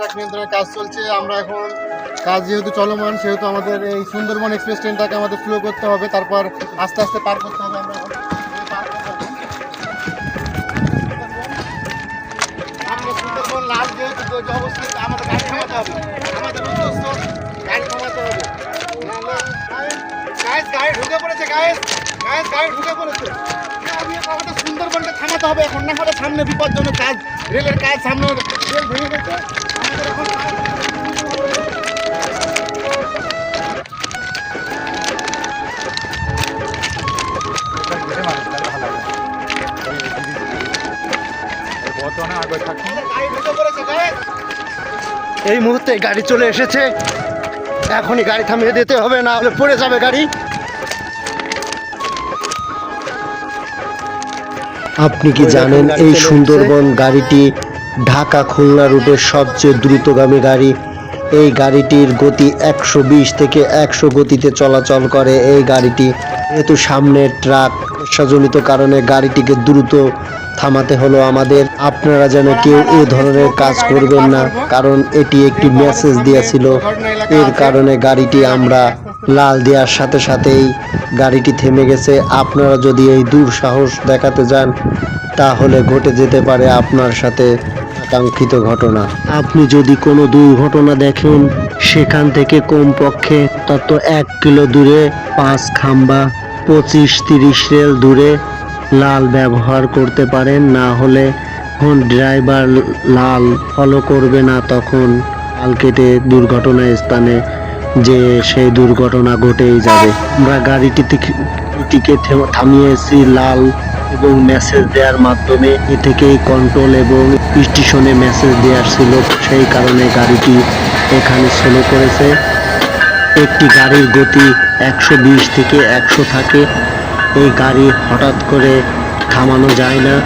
Truck নিয়ন্ত্রণের কাজ চলছে। আমরা এখন কাজ যেহেতু চলমান, সেহেতু আমাদের এই সুন্দরবন এক্সপ্রেস ট্রেনটাকে আমাদের ফ্লো করতে হবে। তারপর আস্তে আস্তে পার করতে হবে আমরা এখন। এই পার করব। সামনে সুন্দরবন লাল যেহেতু আমাদের গাড়ি থামাতে হবে। আমাদের ঢুকে পড়েছে পড়েছে। আমি আমাদের থামাতে হবে। এখন না হলে সামনে বিপজ্জনক কাজ, রেলের কাজ সামনে রেল ভেঙে গেছে। এই মুহূর্তে গাড়ি চলে এসেছে। এখনই গাড়ি থামিয়ে দিতে হবে না হলে পড়ে যাবে গাড়ি। আপনি কি জানেন এই সুন্দরবন গাড়িটি ঢাকা খুলনা রুটের সবচেয়ে দ্রুতগামী গাড়ি। এই গাড়িটির গতি একশো বিশ থেকে একশো গতিতে চলাচল করে এই গাড়িটি। যেহেতু সামনে ট্রাক সমস্যাজনিত কারণে গাড়িটিকে দ্রুত থামাতে হলো আমাদের, আপনারা যেন কেউ এ ধরনের কাজ করবেন না, কারণ এটি একটি মেসেজ দিয়েছিল। এর কারণে গাড়িটি আমরা লাল দেওয়ার সাথে সাথেই গাড়িটি থেমে গেছে। আপনারা যদি এই দুঃসাহস দেখাতে যান, তাহলে ঘটে যেতে পারে আপনার সাথে আকাঙ্ক্ষিত ঘটনা। আপনি যদি কোনো দুর্ঘটনা দেখেন সেখান থেকে কমপক্ষে তত এক কিলো দূরে পাঁচ খাম্বা পঁচিশ তিরিশ রেল দূরে লাল ব্যবহার করতে পারেন না হলে যখন ড্রাইভার লাল ফলো করবে না তখন লাল কেটে দুর্ঘটনা স্থানে যে সেই দুর্ঘটনা ঘটেই যাবে। আমরা গাড়িটি থেকে- থে- থামিয়েছি লাল এবং মেসেজ দেওয়ার মাধ্যমে। এ থেকেই কন্ট্রোল এবং স্টেশনে মেসেজ দেওয়ার ছিল, সেই কারণে গাড়িটি এখানে স্লো করেছে। একটি গাড়ির গতি একশো বিশ থেকে একশো থাকে। এই গাড়ি হঠাৎ করে থামানো যায় না।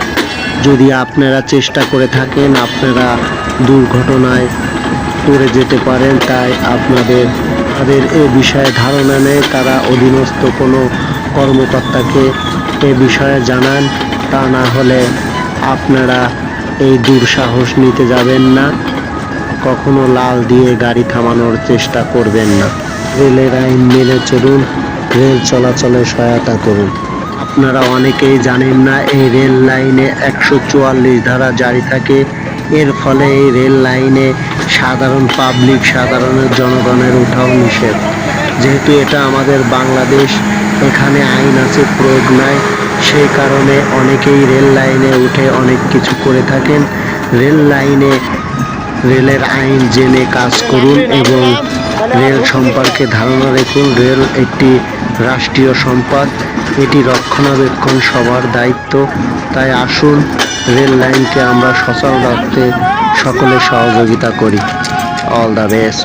যদি আপনারা চেষ্টা করে থাকেন, আপনারা দুর্ঘটনায় পড়ে যেতে পারেন, তাই আপনাদের, তাদের এ বিষয়ে ধারণা নেই। তারা অধীনস্থ কোনো কর্মকর্তাকে এ বিষয়ে জানান, তা না হলে আপনারা এই দুঃসাহস নিতে যাবেন না। কখনো লাল দিয়ে গাড়ি থামানোর চেষ্টা করবেন না। রেলের আইন মেনে চলুন, রেল চলাচলে সহায়তা করুন। আপনারা অনেকেই জানেন না, এই রেল লাইনে একশো চুয়াল্লিশ ধারা জারি থাকে। এর ফলে এই রেল লাইনে সাধারণ পাবলিক সাধারণের জনগণের উঠাও নিষেধ। যেহেতু এটা আমাদের বাংলাদেশ এখানে আইন আছে, প্রয়োগ নাই। সেই কারণে অনেকেই রেল লাইনে উঠে অনেক কিছু করে থাকেন। রেল লাইনে রেলের আইন জেনে কাজ করুন এবং রেল সম্পর্কে ধারণা রাখুন। রেল একটি রাষ্ট্রীয় সম্পদ, এটি রক্ষণাবেক্ষণ সবার দায়িত্ব। তাই আসুন, রেল লাইনকে আমরা সচল রাখতে সকলে সহযোগিতা করি। All the best